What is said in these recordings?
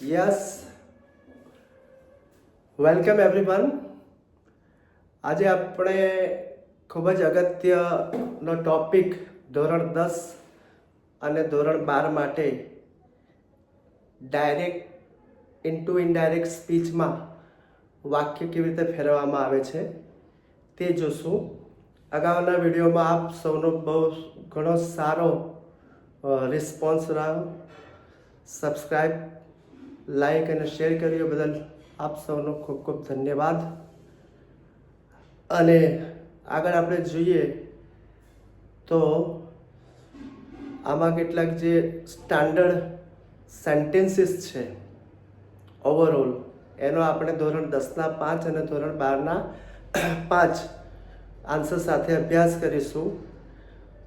Yes welcome everyone આજે આપણે ખૂબ જ અગત્યનો ટોપિક ધોરણ દસ અને ધોરણ બાર માટે ડાયરેક્ટ ઇન્ટુ ઇનડાયરેક્ટ સ્પીચમાં વાક્ય કેવી રીતે ફેરવવામાં આવે છે તે જોશું. અગાઉના વિડીયોમાં આપ સૌનો બહુ ઘણો સારો રિસ્પોન્સ રહ્યો. સબસ્ક્રાઈબ લાઈક અને શેર કર્યો બદલ આપ સૌનો ખૂબ ખૂબ ધન્યવાદ. અને આગળ આપણે જોઈએ તો આમાં કેટલાક જે સ્ટાન્ડર્ડ સેન્ટેન્સીસ છે ઓવરઓલ એનો આપણે ધોરણ દસના પાંચ અને ધોરણ બારના પાંચ આન્સર સાથે અભ્યાસ કરીશું.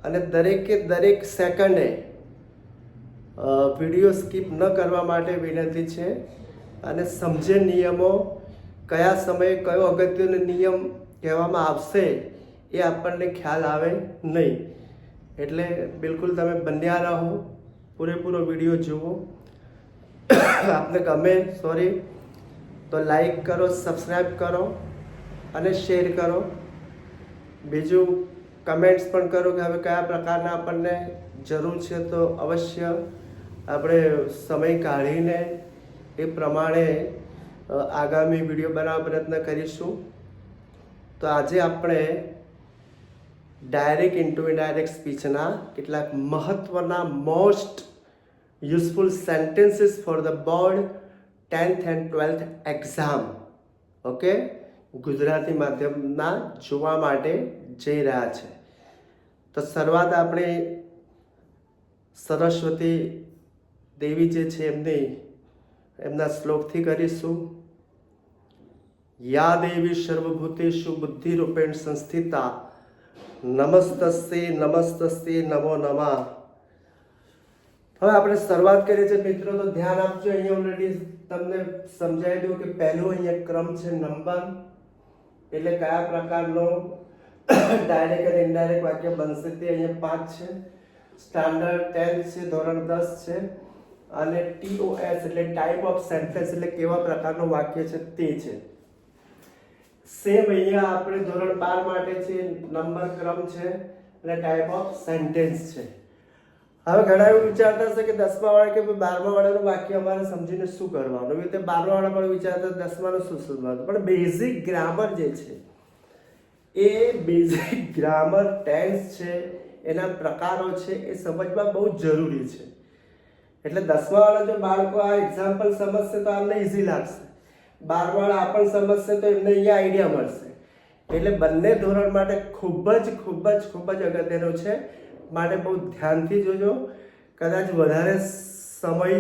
અને દરેકે દરેક સેકન્ડે વીડિયો સ્કીપ ન કરવા માટે વિનંતી છે. અને સમજે નિયમો કયા સમયે કયો અગત્યનો નિયમ કહેવામાં આવશે એ આપણને ખ્યાલ આવે નહીં. એટલે બિલકુલ તમે બન્યા રહો. પૂરેપૂરો વીડિયો જુઓ. આપને ગમે સોરી તો લાઈક કરો સબસ્ક્રાઈબ કરો અને શેર કરો. બીજું કમેન્ટ્સ પણ કરો કે હવે કયા પ્રકારના આપણને જરૂર છે તો અવશ્ય આપણે સમય કાઢીને એ પ્રમાણે આગામી વીડિયો બનાવવા પ્રયત્ન કરીશું. તો આજે આપણે ડાયરેક્ટ ઇન્ટુ ઇનડાયરેક્ટ સ્પીચના કેટલાક મહત્વના most useful sentences for the board tenth and twelfth exam okay? Gujarati માધ્યમના જોવા માટે જઈ રહ્યા છે. તો શરૂઆત આપણે સરસ્વતી દેવી જે છે એમની, એમના શ્લોકથી કરીશું. યા દેવી સર્વભૂતેષુ બુદ્ધિ રૂપેણ સંસ્થિતા નમસ્તસ્તે નમસ્તસ્તે નમો નમા. હવે આપણે શરૂઆત કરીએ છીએ. મિત્રો, તો ધ્યાન આપજો, અહીંયા ઓલરેડી તમને સમજાવી દઉં કે પહેલો અહીંયા ક્રમ છે નંબર. એટલે કયા પ્રકારનો ડાયરેક્ટ અને ઇનડાયરેક્ટ વાક્ય બનશે તે અહીંયા પાંચ છે. સ્ટાન્ડર્ડ ટેન્થ છે, ધોરણ દસ છે. અને ટીઓએસ એટલે ટાઈપ ઓફ સેન્ટેન્સ એટલે કેવા પ્રકારનું વાક્ય છે તે છે. સેમ અહીંયા આપણે ધોરણ બાર માટે છે નંબર ક્રમ છે અને ટાઈપ ઓફ સેન્ટેન્સ છે. હવે ઘણા એવું વિચારતા હશે કે દસમા વાળા કે બારમા વાળાનું વાક્ય અમારે સમજીને શું કરવાનું? એવી રીતે બારમા વાળા પણ વિચારતા દસમાનું શું સમજવાનું? પણ બેઝિક ગ્રામર જે છે, એ બેઝિક ગ્રામર ટેન્સ છે, એના પ્રકારો છે, એ સમજવા બહુ જરૂરી છે. એટલે દસમાવાળા જો બાળકો આ એક્ઝામ્પલ સમજશે તો આમને ઇઝી લાગશે. બારવાળા આ પણ સમજશે તો એમને અહીંયા આઈડિયા મળશે. એટલે બંને ધોરણ માટે ખૂબ જ ખૂબ જ ખૂબ જ અગત્યનું છે. માટે બહુ ધ્યાનથી જોજો. કદાચ વધારે સમય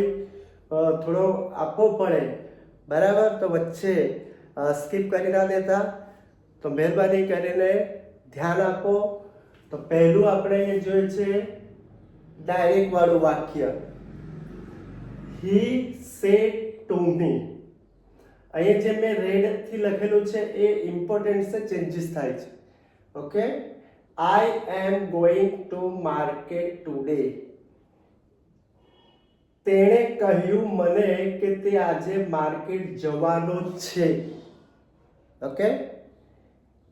થોડો આપવો પડે. બરાબર? તો વચ્ચે સ્કીપ કરી ના દેતા. તો મહેરબાની કરીને ધ્યાન આપો. તો પહેલું આપણે જોઈએ છે ડાયરેક્ટવાળું વાક્ય. હી સેડ ટુ મી અહીંયા જે મેં રેડથી લખેલું છે, એ ઇમ્પોર્ટન્ટ છે ચેન્જીસ થાય છે. Okay I am going to market today તેણે કહ્યું મને કે તે આજે માર્કેટ જવાનો છે. ઓકે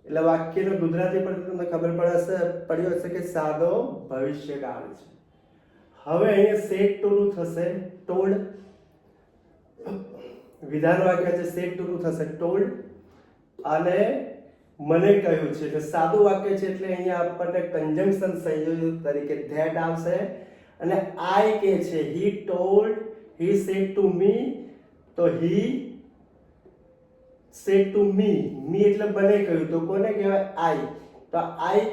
એટલે વાક્યનો ગુજરાતી પર તમને ખબર પડે હશે, પડ્યો હશે કે સાદો ભવિષ્યકાળ છે. હવે અહીંયા સેટ ટુનું થશે ટોલ્ડ વિધાન વાક્ય છે સેટ ટુનું થશે ટોલ્ડ અને મને કહ્યું છે એટલે સાદું વાક્ય છે એટલે અહીંયા આપણને કન્જંક્શન સંયોજક તરીકે ધેટ આવશે. અને આઈ કે છે he told he said to me તો હી સેટ ટુ મી મી એટલે મને કહ્યું, તો કોને કહેવાય? આઈ તો આઈ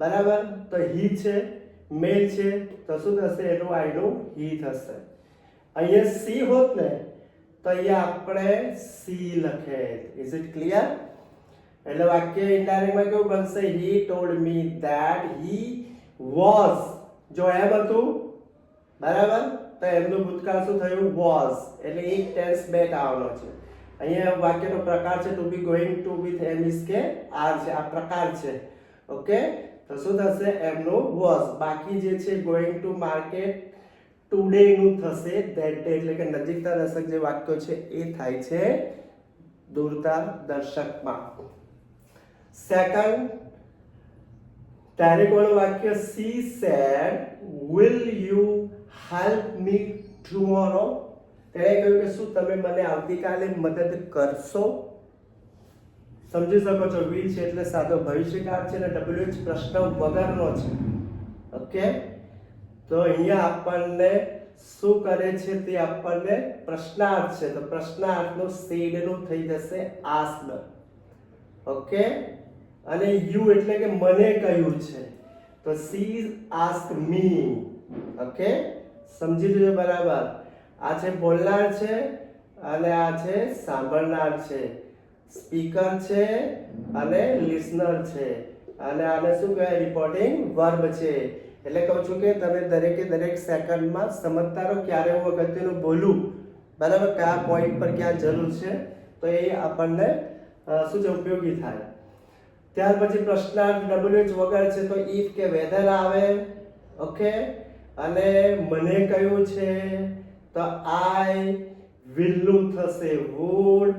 બરાબર? તો હી છે. મેલ છે તો શું થશે, એનું આઈનું હી થશે. અહીંયા સી હોત ને, તો અહીંયા આપણે સી લખે. ઇઝ ઇટ ક્લિયર એટલે વાક્ય ઇન્ડાયરેક્ટમાં કેવું બનશે? He told me that he was જો એમ હતું, બરાબર? તો એમનું ભૂતકાળ શું થયું? વોઝ એટલે એક ટેન્સ બેક આવવાનો છે. અહીંયા વાક્યનો પ્રકાર છે to be going to be am is કે આર છે. આ પ્રકાર છે. ઓકે તો શું થશે? એમનું વોઝ બાકી જે છે ગોઈંગ ટુ માર્કેટ ટુડે નું થશે ધેટ ડે એટલે કે નજીકતા દર્શક જે વાક્યો છે, એ થાય છે દૂરતા દર્શકમાં સેકન્ડ ડાયરેક્ટ વાળું વાક્ય she said will you help me tomorrow તેણે કહ્યું કે, શું તમે મને આવતીકાલે મદદ કરશો? સમજી શકો છો, વિલ છે એટલે સાદો ભવિષ્યકાળ છે અને ડબલ્યુ એચ પ્રશ્ન વગરનો છે. ઓકે તો અહીંયા આપણને શું કરે છે તે આપણને પ્રશ્નાર્થ છે. તો પ્રશ્નાર્થનું સેડનું થઈ જશે આસ્ડ ઓકે અને યુ એટલે કે મને કહ્યું છે. તો સી આસ્ક મી. ઓકે સમજી લેજો બરાબર. આ છે બોલનાર છે અને આ છે સાંભળનાર છે. સ્પીકર છે અને લિસનર છે. અને આને શું કહેવાય? રિપોર્ટિંગ વર્બ છે. એટલે કહું છું કે તમે દરેકે દરેક સેકન્ડમાં સમજતા ક્યારે હું અગત્યનું બોલું. બરાબર? કયા પોઈન્ટ પર ક્યાં જરૂર છે? તો એ આપણને શું છે? ઉપયોગી થાય. ત્યાર પછી પ્રશ્નાર્થ ડબલ્યુએચ વગર છે તો ઇફ કે વેધર આવે. ઓકે? અને મને કયું છે? તો આઈ વિલનું થશે. વુડ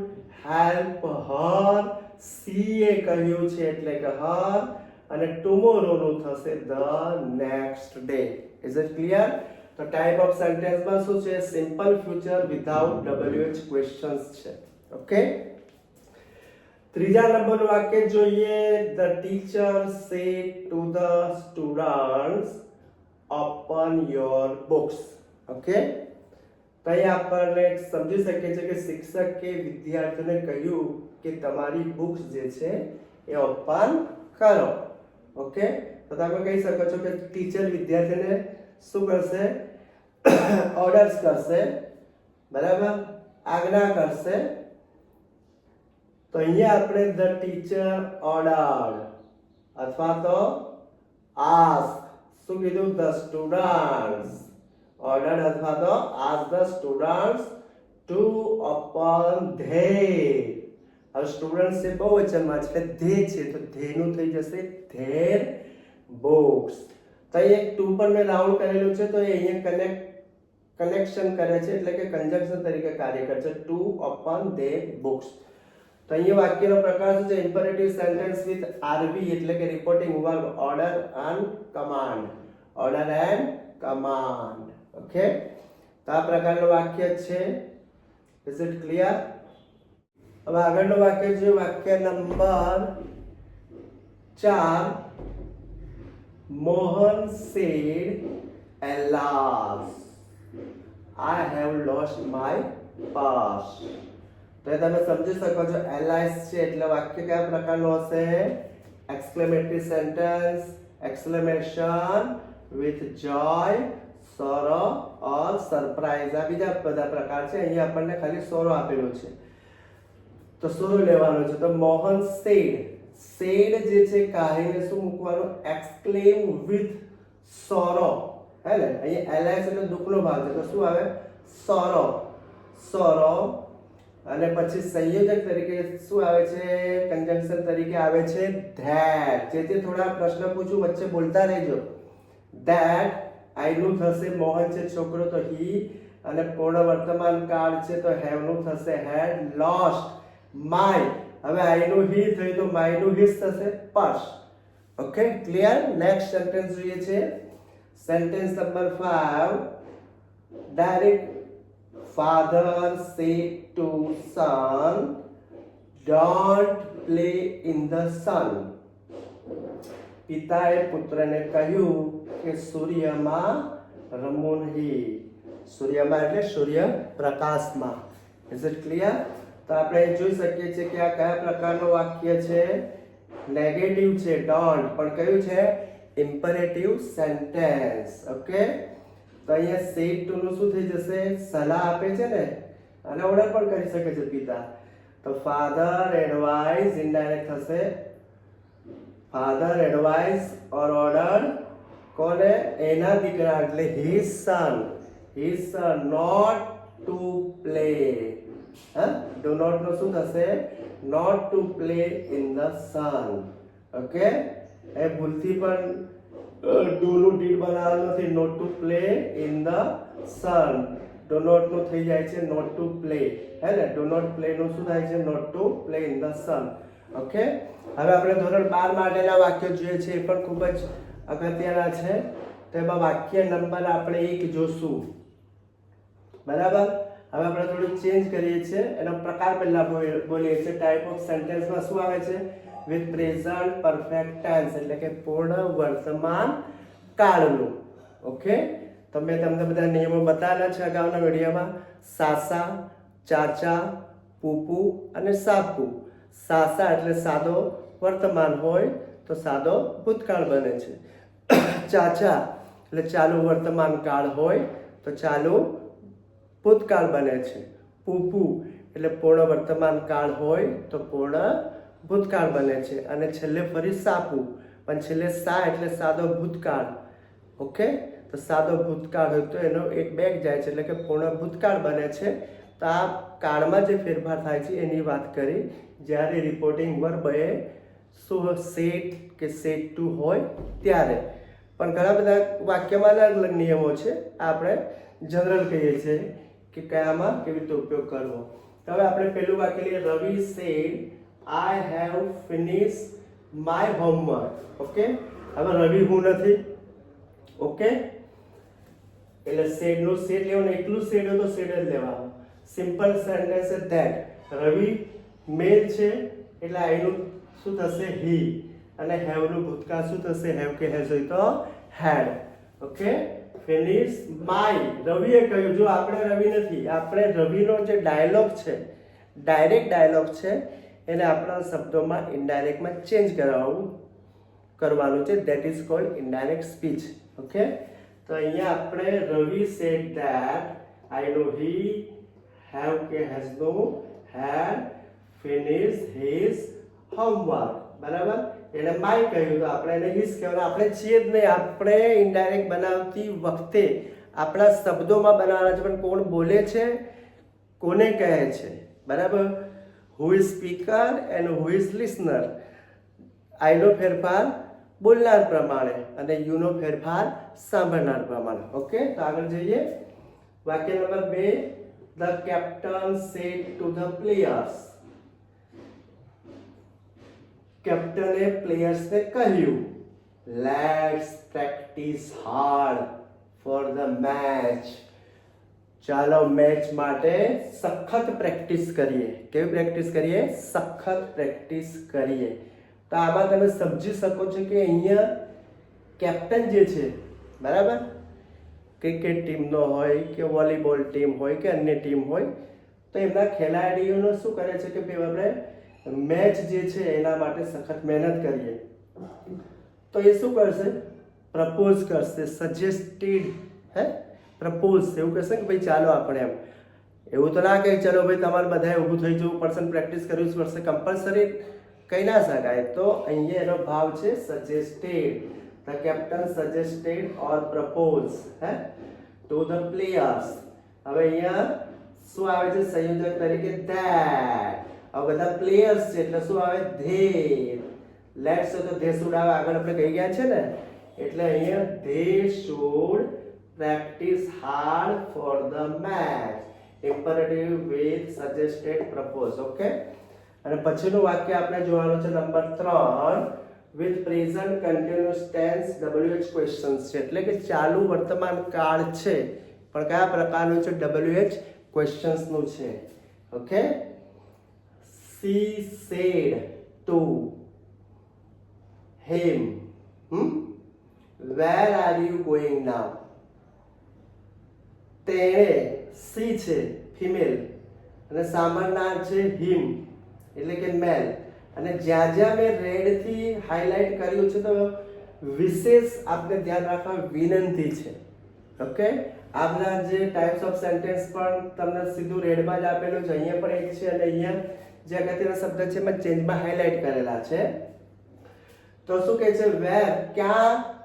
હેલ્પ હર સી એ કહ્યું છે એટલે કે હર અને ટુમોરોનું થશે the next day is it clear તો ટાઈપ ઓફ સેન્ટેન્સમાં શું છે? Simple future without W H questions છે. ઓકે ત્રીજા નંબરનું વાક્ય જોઈએ. The teacher say to the students open your books okay તો અહીંયા આપણને સમજી શકીએ છીએ કે શિક્ષકે વિદ્યાર્થીઓને કહ્યું કે તમારી બુક્સ જે છે એ ઓપન કરો. ઓકે તો તમે કહી શકો છો કે ટીચર વિદ્યાર્થીને શું કરશે? ઓર્ડર્સ કરશે. બરાબર? આજ્ઞા કરશે. તો અહીંયા આપણે ધ ટીચર ઓર્ડર અથવા તો આસ્ક શું કીધું? ધ સ્ટુડન્ટ્સ ઓર્ડર અથવા તો ask the students to open they હવે સ્ટુડન્ટ્સ છે બહુવચનમાં છે એટલે ધે છે તો ધેનું થઈ જશે ધેર બુક્સ તો અહીં એક ટુ પર મેં રાઉન્ડ કરેલું છે તો એ અહીંયા કનેક્ટ કનેક્શન કરે છે એટલે કે કન્જંક્શન તરીકે કાર્ય કરે છે ટુ ઓપન ધે બુક્સ તો અહીંયા વાક્યનો પ્રકાર શું છે ઇમ્પરેટિવ સેન્ટેન્સ વિથ આરવી એટલે કે reporting verb order and command order and command okay તો આ પ્રકારનું વાક્ય છે ઇઝ ઇટ ક્લિયર હવે આગળનું વાક્ય છે વાક્ય નંબર ચાર Mohan said alas I have lost my purse તો એ તમે સમજી શકો છો, એલાઇસ છે એટલે વાક્ય કયા પ્રકારનું હશે? Exclamatory sentence exclamation with joy sorrow or surprise. આ બીજા બધા પ્રકાર છે. અહીંયા આપણને ખાલી સોરો આપેલો છે. તો સોરો લેવાનો છે. તો મોહન સેડ સેડ જે છે કાહીને શું મૂકવાનું? Exclaim with sorrow. હે ને અહીંયા એલાઇસ એટલે દુઃખનો ભાગ છે. તો શું આવે? સોરો. સોરો. અને પછી સંયોજક તરીકે શું આવે છે? કન્જંક્શન તરીકે આવે છે ધેટ જેથી થોડા પ્રશ્ન પૂછું, વચ્ચે બોલતા રહેજો. ધેટ આઈનું થશે મોહન છે, છોકરો તો હી અને પૂર્ણ વર્તમાન કાળ છે, તો હેવનું થશે. હેડ લોસ્ટ માય હવે આઈનું હી થયું તો માયનું હિસ થશે. Purse okay clear next sentence જોઈએ છે. Sentence number 5 direct father say to son don't play in the sun પિતાએ પુત્રને કહ્યું કે સૂર્યમાં રમવું નહીં સૂર્યમાં એટલે સૂર્ય પ્રકાશમાં ઇઝ ઇટ ક્લિયર તો આપણે જોઈ શકીએ છીએ કે આ કયા પ્રકારનું વાક્ય છે નેગેટિવ છે ડોન્ટ પણ કયું છે ઇમ્પરેટિવ સેન્ટેન્સ ઓકે તો અહીંયા સેડ ટુ નું શું થઈ જશે સલાહ આપે છે ને અને ઓર્ડર પણ કરી શકે છે પિતા તો ફાધર એડવાઇસ ઇનડાયરેક્ટ થશે ફાધર એડવાઇસ ઓર ઓર્ડર કોને? એના દીકરા એટલે his son his son not to play હા? ડુ નોટ નો શું થશે? Not to play in the sun okay એ ભૂલથી પણ ડુ નું ડીડ બનાવવાનું નથી. Not to play in the sun do નોટનું થઈ જાય છે નોટ ટુ પ્લે હે ને? ડો નોટ પ્લે નું શું થાય છે? Not to play in the sun okay હવે આપણે ધોરણ બાર માટેના વાક્યો જોઈએ છે. એ પણ ખૂબ જ અગત્યના છે તેમાં વાક્ય નંબર આપણે એક જોશું. બરાબર? હવે આપણે થોડું ચેન્જ કરીએ છીએ. એનો પ્રકાર પહેલા બોલ- બોલીએ છીએ. ટાઈપ ઓફ સેન્ટેન્સમાં શું આવે છે? વિથ પ્રેઝન્ટ પરફેક્ટ ટેન્સ એટલે કે પૂર્ણ વર્તમાન કાળનું. ઓકે તો મેં તમને બધા નિયમો બતાવેલા છે અગાઉના વિડીયોમાં. સાસા, ચાચા, પૂપુ અને સાપુ. સાસા એટલે સાદો વર્તમાન હોય તો સાદો ભૂતકાળ બને છે. ચાચા, એટલે ચાલુ વર્તમાન કાળ હોય તો ચાલુ ભૂતકાળ બને છે. પૂપુ, એટલે પૂર્ણ વર્તમાન કાળ હોય તો પૂર્ણ ભૂતકાળ બને છે. અને છેલ્લે ફરી સાપુ, પણ છેલ્લે સા એટલે સાદો ભૂતકાળ. ઓકે? તો સાદો ભૂતકાળ હોય તો એનો એક બેગ જાય છે, એટલે કે પૂર્ણ ભૂતકાળ બને છે. તો આ કાળમાં જે ફેરફાર થાય છે, એની વાત કરી. જ્યારે રિપોર્ટિંગ વર્બ શું સેટ કે સેટ ટુ હોય ત્યારે. પણ ઘણા બધા વાક્યમાં અલગ અલગ નિયમો છે. આપણે જનરલ કહીએ છીએ કે કયામાં કેવી રીતે ઉપયોગ કરવો. તો હવે આપણે પહેલું વાક્ય લઈએ. Ravi said I have finish my homework okay હવે રવિ હું નથી. ઓકે એટલે શેડનું શેડ લેવાનું. એકલું શેડ હોય તો શેડ જ લેવાનું. Simple sentence that Ravi male છે. એટલે આઈનું શું થશે? હી અને હેવનું ભૂતકાળ શું થશે? હેવ કે હેઝ હોય તો હેડ ઓકે ફિનિશ માય રવિએ કહ્યું, જો આપણે રવિ નથી, આપણે રવિનો જે ડાયલોગ છે ડાયરેક્ટ ડાયલોગ છે, એને આપણા શબ્દોમાં ઇનડાયરેક્ટમાં ચેન્જ કરાવવું, કરવાનું છે. That is called indirect speech okay તો અહીંયા આપણે Ravi said that I no he have કે has no had finish his homework બરાબર? એને માય કહ્યું તો આપણે એને હિઝ કહેવાય આપણે છીએ જ નહીં. આપણે ઇનડાયરેક્ટ બનાવતી વખતે આપણા શબ્દોમાં બનાવવાના છે, પણ કોણ બોલે છે? કોને કહે છે? બરાબર? Who is speaker and who is listener આઈનો ફેરફાર બોલનાર પ્રમાણે અને યુનો ફેરફાર સાંભળનાર પ્રમાણે. ઓકે તો આગળ જઈએ. વાક્ય નંબર બે. The captain said to the players કેપ્ટને પ્લેયર્સને કહ્યું let's practice hard for the match ચાલો મેચ માટે સખત પ્રેક્ટિસ કરીએ. કેવી પ્રેક્ટિસ કરીએ? સખત પ્રેક્ટિસ કરીએ. તો આમાં તમે સમજી શકો છો કે અહીંયા કેપ્ટન જે છે, બરાબર? ક્રિકેટ ટીમનો હોય કે વોલીબોલ ટીમ હોય કે અન્ય ટીમ હોય, તો એમના ખેલાડીઓનો શું કરે છે કે ભાઈ આપણે મેચ જે છે એના માટે સખત મહેનત કરીએ. તો એ શું કરશે? પ્રપોઝ કરશે સજેસ્ટેડ હે? પ્રપોઝ એવું કહેશે કે ભાઈ ચાલો આપણે એમ. એવું તો ના કહે, ચલો ભાઈ તમારે બધાએ ઊભું થઈ જવું પડશે પ્રેક્ટિસ કરવી જ પડશે. કમ્પલસરી કહી ના શકાય. તો અહીંયા એનો ભાવ છે suggested the captain suggested or propose હે? ટુ ધ પ્લેયર્સ હવે અહીંયા શું આવે છે? સંયોજક તરીકે ધેટ હવે બધા પ્લેયર્સ છે, એટલે શું આવે? ધે લેટ્સ તો ધે શુડ આવે, આગળ આપણે કહી ગયા છે ને? એટલે અહીંયા they should practice hard for the match imperative with suggested propose okay અને પછીનું વાક્ય આપણે જોવાનું છે નંબર ત્રણ. With present continuous tense W H questions છે. એટલે કે ચાલુ વર્તમાન કાળ છે. પણ કયા પ્રકારનું છે? ડબલ્યુએચ ક્વેશ્ચન્સનું છે. Okay she said to him hmm? Where are you going now? તેણે સી છે ફિમેલ અને સાંભળનાર છે હિમ એટલે કે મેલ અને જ્યાં જ્યાં મેં રેડથી હાઇલાઇટ કર્યું છે, તો વિશેષ આપને ધ્યાન રાખવા વિનંતી છે. ઓકે આપના જે ટાઈપ્સ ઓફ સેન્ટેન્સ પણ તમને સીધું રેડમાં જ આપેલું છે. અહીંયા પણ એક છે અને અહીંયા જે અગત્યના શબ્દ છે, એમાં ચેન્જમાં હાઇલાઇટ કરેલા છે. તો શું કહે છે, વેર ક્યાં,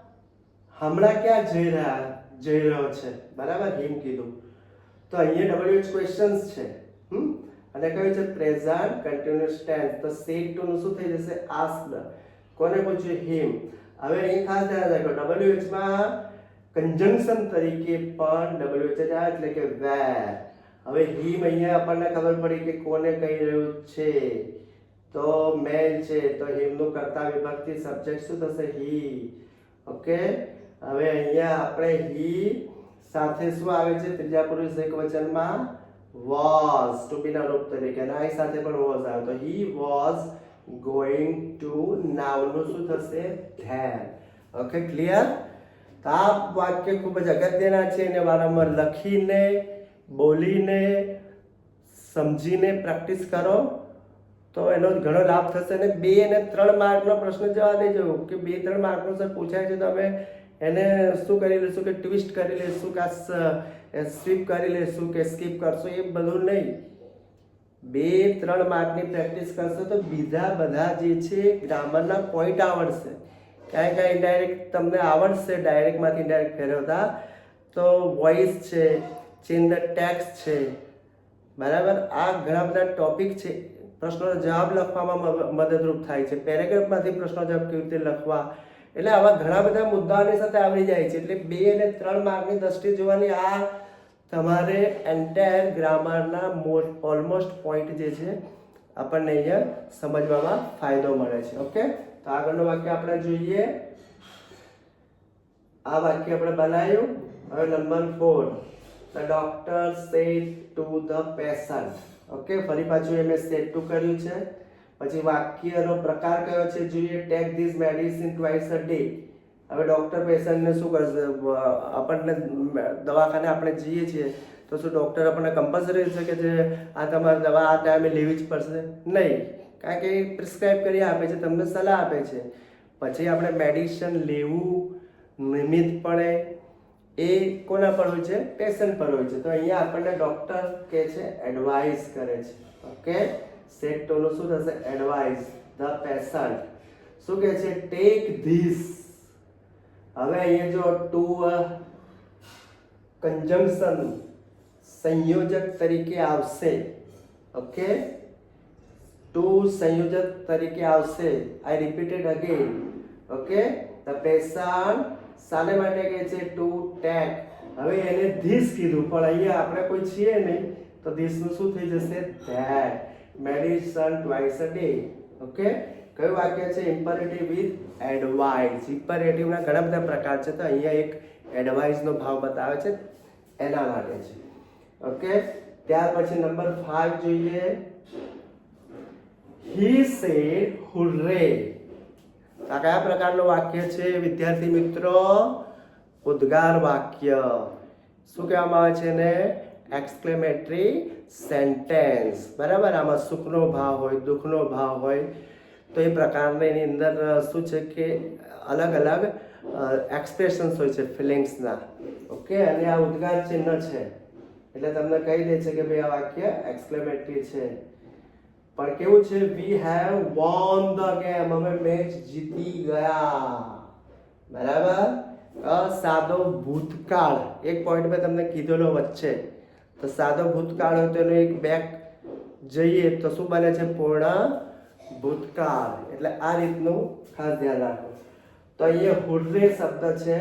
હમણાં ક્યાં જઈ રહ્યા, જઈ રહ્યો છે? બરાબર હિમ કીધું. તો અહીંયા ડબલ્યુ એચ ક્વેશ્ચન્સ છે. હમ? અને કયું છે, પ્રેઝન્ટ કન્ટિન્યુઅસ ટેન્સ. તો સેટ ટુ નું શું થઈ જશે? આસ્ક કોને પૂછ્યું? હિમ. હવે અહીં ખાસ ધ્યાન રાખો ડબલ્યુ એચમાં કન્જંક્શન તરીકે પણ ડબલ્યુ એચ એટલે કે વેર. હવે હિમ અહીંયા આપણને ખબર પડી કે કોને કહી રહ્યું છે? તો મેન છે, તો હિમનું કર્તા વિભક્તિ સબ્જેક્ટ શું થશે? હી. ઓકે? હવે અહીંયા આપણે હી સાથે શું આવે છે? ત્રીજા પુરુષ એક વચનમાં વોઝ ટુ બી ના રૂપ તરીકે. અને આ સાથે પણ વોઝ આવે. તો હી વોઝ ગોઈંગ ટુ નાવનું શું થશે? ધેન. ઓકે ક્લિયર તો આ વાક્ય ખૂબ જ અગત્યના છે એને વારંવાર લખીને બોલીને, સમજીને પ્રેક્ટિસ કરો, તો એનો ઘણો લાભ થશે. અને બે અને ત્રણ માર્કનો પ્રશ્ન જવા દેજો, કે બે ત્રણ માર્કનો સર પૂછાય છે તો અમે એને શું કરી લઈશું કે ટ્વિસ્ટ કરી લઈશું કે સ્વીપ કરી લઈશું કે સ્કીપ કરશું, એ બધું નહીં. બે ત્રણ માર્કની પ્રેક્ટિસ કરશો તો બીજા બધા જે છે ગ્રામરના પોઈન્ટ આવડશે. કાંઈ કાંઈ ઇન્ડાયરેક્ટ તમને આવડશે, ડાયરેક્ટમાંથી ઇન્ડાયરેક્ટ ફેરવતા. તો વોઇસ છે ધ ટેક્સ છે. બરાબર? આ ઘણા બધા ટોપિક છે. પ્રશ્નોનો જવાબ લખવામાં મદદરૂપ થાય છે. પેરેગ્રાફમાંથી પ્રશ્નો જવાબ કેવી રીતે લખવા? એટલે આવા ઘણા બધા મુદ્દાઓની સાથે આવડી જાય છે. એટલે બે અને ત્રણ માર્કની દ્રષ્ટિએ જોવાની આ તમારે એન્ટાયર ગ્રામરના ઓલમોસ્ટ પોઈન્ટ જે છે, આપણને અહીંયા સમજવામાં ફાયદો મળે છે. ઓકે તો આગળનું વાક્ય આપણે જોઈએ. આ વાક્ય આપણે બનાવ્યું. હવે number four the doctor said to the patient okay ફરી પાછું એ મેં સેડ ટુ કર્યું છે. પછી વાક્યનો પ્રકાર કયો છે? જોઈએ take this medicine twice a day હવે ડૉક્ટર પેશન્ટને શું કરશે? આપણને દવાખાને આપણે જઈએ છીએ, તો શું ડૉક્ટર આપણને કમ્પલસરી છે કે જે આ તમારે દવા આ ટાઈમે લેવી જ પડશે? નહીં. કારણ કે પ્રિસ્ક્રાઇબ કરી આપે છે, તમને સલાહ આપે છે. પછી આપણે મેડિસિન લેવું નિયમિતપણે એ કોના પર હોય છે? પેશન્ટ પર હોય છે. તો અહીંયા આપણને ડોક્ટર કે છે એડવાઇસ કરે છે. ઓકે સેટ ટોનું શું થશે? એડવાઇસ ધ પેશન્ટ શું કહે છે? ટેક ધીસ હવે અહીંયા જો ટુ કન્જંક્શન સંયોજક તરીકે આવશે. ઓકે ટુ સંયોજક તરીકે આવશે. I repeated again okay the patient શાને માટે કહે છે ટુ ટેક હવે એને ધીસ કીધું, પણ અહીંયા આપણે કોઈ છીએ નહીં, તો ધીસનું શું થઈ જશે? That medicine twice a day okay કયું વાક્ય છે? ઇમ્પરેટિવ વિથ એડવાઇસ ઇમ્પરેટિવના ઘણા બધા પ્રકાર છે, તો અહીંયા એક એડવાઇસનો ભાવ બતાવે છે, એના માટે છે. ઓકે ત્યાર પછી નંબર ફાઈવ જોઈએ. હી સેડ હુર્રે આ કયા પ્રકારનું વાક્ય છે? વિદ્યાર્થી મિત્રો, ઉદ્ગાર વાક્ય. શું કહેવામાં આવે છે ને એક્સક્લેમેટરી સેન્ટેન્સ બરાબર? આમાં સુખનો ભાવ હોય, દુઃખનો ભાવ હોય. તો એ પ્રકારની એની અંદર શું છે કે, અલગ અલગ એક્સપ્રેશન્સ હોય છે ફિલિંગ્સના ઓકે? અને આ ઉદ્ગાર ચિહ્ન છે. એટલે તમને કહી દે છે કે ભાઈ આ વાક્ય એક્સક્લેમેટરી છે. પણ કેવું છે we have won the game અમે મેચ જીતી ગયા બરાબર સાદો ભૂતકાળ એક પોઈન્ટ મેં તમને કીધેલો વચ્ચે તો સાદો ભૂતકાળ હોય તો એનો એક બેક જઈએ તો શું બને છે પૂર્ણ ભૂતકાળ એટલે આ રીતનું ખાસ ધ્યાન રાખો તો અહીંયા હુર્રે શબ્દ છે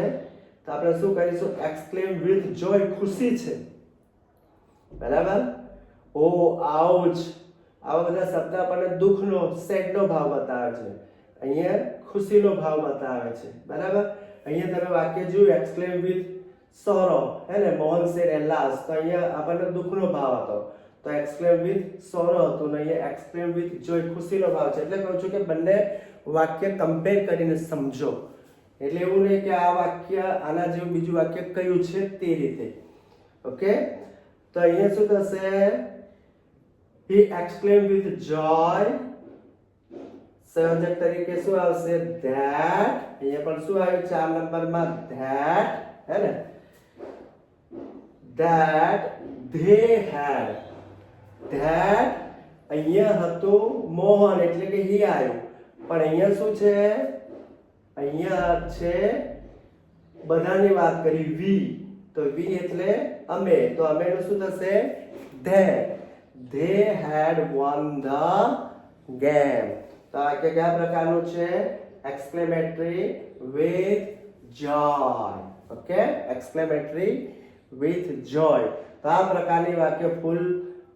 તો આપણે શું કરીશું એક્સક્લેમ વિથ જોય ખુશી છે બરાબર ઓ આઉચ આવા બધા શબ્દ આપણને દુઃખનો સેડનો ભાવ બતાવે છે. અહીંયા ખુશીનો ભાવ બતાવે છે. બરાબર? અહીંયા તમે વાક્ય જોયું એક્સક્લેમ વિથ સોરો હે ને? મોહન સેડ એલાસ તો અહીંયા આપણને દુઃખનો ભાવ હતો. તો એક્સક્લેમ વિથ સોરો હતો ને અહીંયા એક્સક્લેમ વિથ જોય ખુશીનો ભાવ છે. એટલે કહું છું કે બંને વાક્ય કમ્પેર કરીને સમજો. એટલે એવું નહીં કે આ વાક્ય આના જેવું બીજું વાક્ય કયું છે તે રીતે. ઓકે તો અહીંયા શું થશે? He exclaimed with joy. સંયોજક તરીકે શું આવશે that. અહીંયા પણ શું આવ્યું ચાર નંબરમાં that હે ને that they had. That અહીંયા હતું મોહન એટલે કે he આવ્યું પણ અહીંયા શું છે અહીંયા છે બધાની વાત કરી વી તો વી એટલે અમે તો અમે નું શું થશે they they had won the game તો આ કયા પ્રકારનું છે? Exclamatory with joy okay exclamatory with joy તો આ પ્રકારની વાક્ય ફૂલ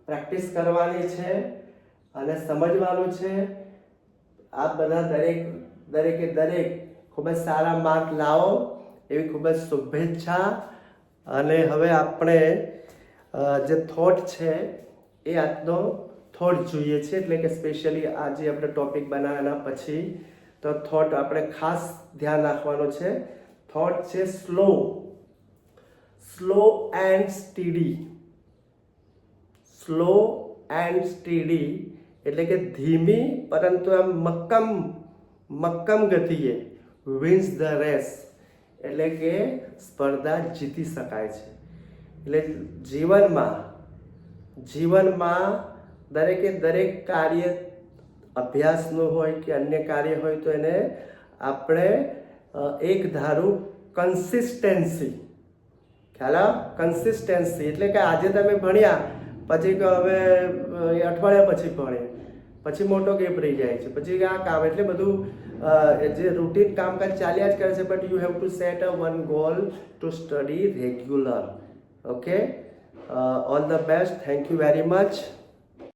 પ્રેક્ટિસ કરવાની છે અને સમજવાનું છે. આ બધા દરેક, દરેકે દરેક ખૂબ જ સારા માર્ક લાવો. એવી ખૂબ જ શુભેચ્છા. અને હવે આપણે જે થોટ છે એ આજનો થોટ જોઈએ છે, એટલે કે સ્પેશિયલી આજે આપણે ટોપિક બનાવ્યાના પછી તો થોટ આપણે ખાસ ધ્યાન રાખવાનો છે. થોટ છે slow slow and steady slow and steady એટલે કે ધીમી પરંતુ આમ મક્કમ મક્કમ ગતિએ વિન્સ ધ રેસ એટલે કે સ્પર્ધા જીતી શકાય છે. એટલે જીવનમાં જીવનમાં દરેકે દરેક કાર્ય અભ્યાસનું હોય કે અન્ય કાર્ય હોય તો એને આપણે એક ધારું કન્સિસ્ટન્સી ખ્યાલ કન્સિસ્ટન્સી એટલે કે આજે તમે ભણ્યા, પછી હવે અઠવાડિયા પછી ભણે પછી મોટો ગેપ રહી જાય છે. પછી આ કામ એટલે બધું જે રૂટીન કામકાજ ચાલ્યા જ કરે છે but you have to set a one goal to study regular okay all the best thank you very much